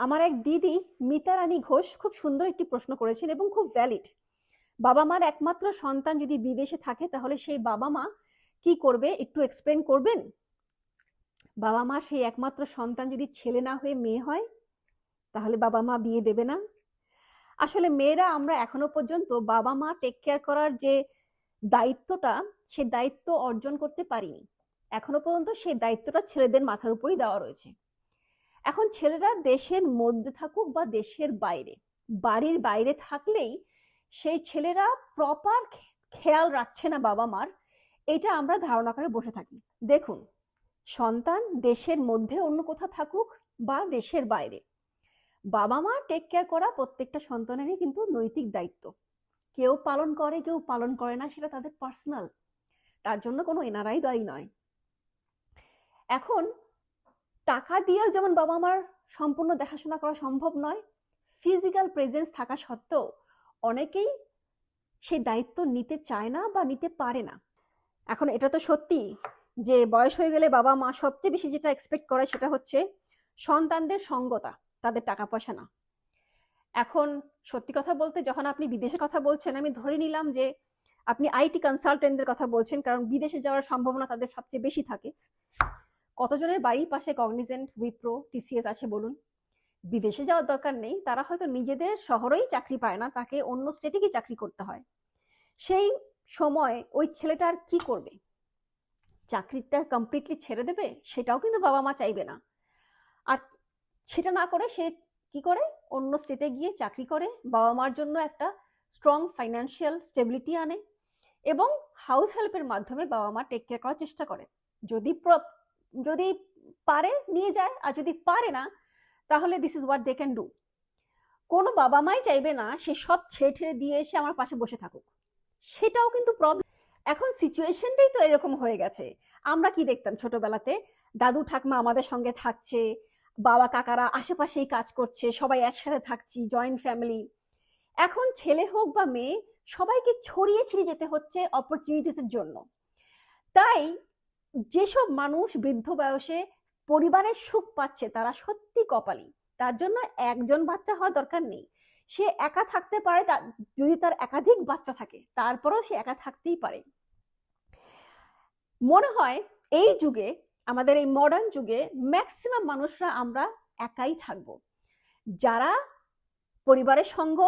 আমার এক দিদি মিতা রানী ঘোষ খুব সুন্দর একটি প্রশ্ন করেছেন এবং খুব ভ্যালিড বাবা মার একমাত্র সন্তান যদি বিদেশে থাকে, তাহলে সেই বাবা মা কি করবে? একটু এক্সপ্লেন করবেন? বাবা মা সেই একমাত্র সন্তান যদি ছেলে না হয়ে মেয়ে হয়, তাহলে বাবা মা বিয়ে দেবে না। আসলে মেয়েরা আমরা এখনও পর্যন্ত বাবা মা টেক কেয়ার করার যে দায়িত্বটা, সে দায়িত্ব অর্জন করতে পারিনি। এখনও পর্যন্ত সেই দায়িত্বটা ছেলেদের মাথার উপরই দেওয়া রয়েছে। এখন ছেলেরা দেশের মধ্যে থাকুক বা দেশের বাইরে, বাড়ির বাইরে থাকলেই সেই ছেলেরা প্রপার খেয়াল রাখছে না বাবা মার। এটা আমরা ধারণা করে বসে থাকি। দেখুন, সন্তান দেশের মধ্যে অন্য কোথাও থাকুক বা দেশের বাইরে, বাবা মা টেক কেয়ার করা প্রত্যেকটা সন্তানেরই কিন্তু নৈতিক দায়িত্ব। কেউ পালন করে, কেউ পালন করে না, সেটা তাদের পার্সোনাল তার জন্য কোনো এনারাই দায়ী নয়। এখন টাকা দিয়েও যেমন বাবা মার সম্পূর্ণ দেখাশোনা করা সম্ভব নয় ফিজিক্যাল প্রেজেন্স থাকা সত্ত্বেও অনেকেই সে দায়িত্ব নিতে চায় না বা নিতে পারে না। এখন এটা তো সত্যি যে বয়স হয়ে গেলে বাবা মা সবচেয়ে বেশি যেটা এক্সপেক্ট করে সেটা হচ্ছে সন্তানদের সঙ্গতা, তাদের টাকা পয়সা না। এখন সত্যি কথা বলতে যখন আপনি বিদেশের কথা বলছেন, আমি ধরে নিলাম যে আপনি আইটি কনসালটেন্টদের কথা বলছেন, কারণ বিদেশে যাওয়ার সম্ভাবনা তাদের সবচেয়ে বেশি থাকে। কতজনের বাড়ির পাশে কগনিজেন্ট উইপ্রো টিসিএস আছে বলুন? বিদেশে যাওয়ার দরকার নেই, তারা হয়তো নিজেদের শহরেই চাকরি পায় না, তাকে অন্য স্টেটে গিয়ে চাকরি করতে হয়। সেই সময় ওই ছেলেটার কি করবে? চাকরিটা কমপ্লিটলি ছেড়ে দেবে? সেটাও কিন্তু বাবা মা চাইবে না। আর সেটা না করে সে কি করে? অন্য স্টেটে গিয়ে চাকরি করে, বাবা মার জন্য একটা স্ট্রং ফাইন্যান্সিয়াল স্টেবিলিটি আনে এবং হাউস হেল্পের মাধ্যমে বাবা মা টেক কেয়ার করার চেষ্টা করে। যদি যদি পারে, নিয়ে যায়, আর যদি পারে না, তাহলে this is what they can do কোনো বাবা মাই চাইবে না সে সব ছেড়ে ঠেড়ে দিয়ে এসে আমার পাশে বসে থাকুক। সেটাও কিন্তু প্রবলেম এখন সিচুয়েশনটাই তো এরকম হয়ে গেছে। আমরা কি দেখতাম ছোটবেলাতে? দাদু, ঠাকমা আমাদের সঙ্গে থাকছে, বাবা, কাকারা আশেপাশেই কাজ করছে, সবাই একসাথে থাকছি জয়েন্ট ফ্যামিলি এখন ছেলে হোক বা মেয়ে, সবাইকে ছড়িয়ে ছিঁড়ে যেতে হচ্ছে অপরচুনিটিসের জন্য। তাই যেসব মানুষ বৃদ্ধ বয়সে পরিবারের সুখ পাচ্ছে, তারা সত্যি কপালি। তার জন্য একজন বাচ্চা হওয়ার দরকার নেই। সে একা থাকতে পারে যদি তার একাধিক বাচ্চা থাকে, তারপরেও সে একা থাকতেই পারে। মনে হয় এই যুগে, আমাদের এই মডার্ন যুগে ম্যাক্সিমাম মানুষরা আমরা একাই থাকব। যারা পরিবারের সঙ্গ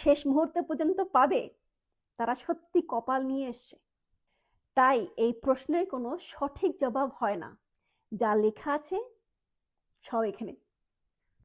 শেষ মুহূর্তে পর্যন্ত পাবে, তারা সত্যি কপাল নিয়ে এসছে। তাই এই প্রশ্নের কোনো সঠিক জবাব হয় না। যা লেখা আছে সব এখানে।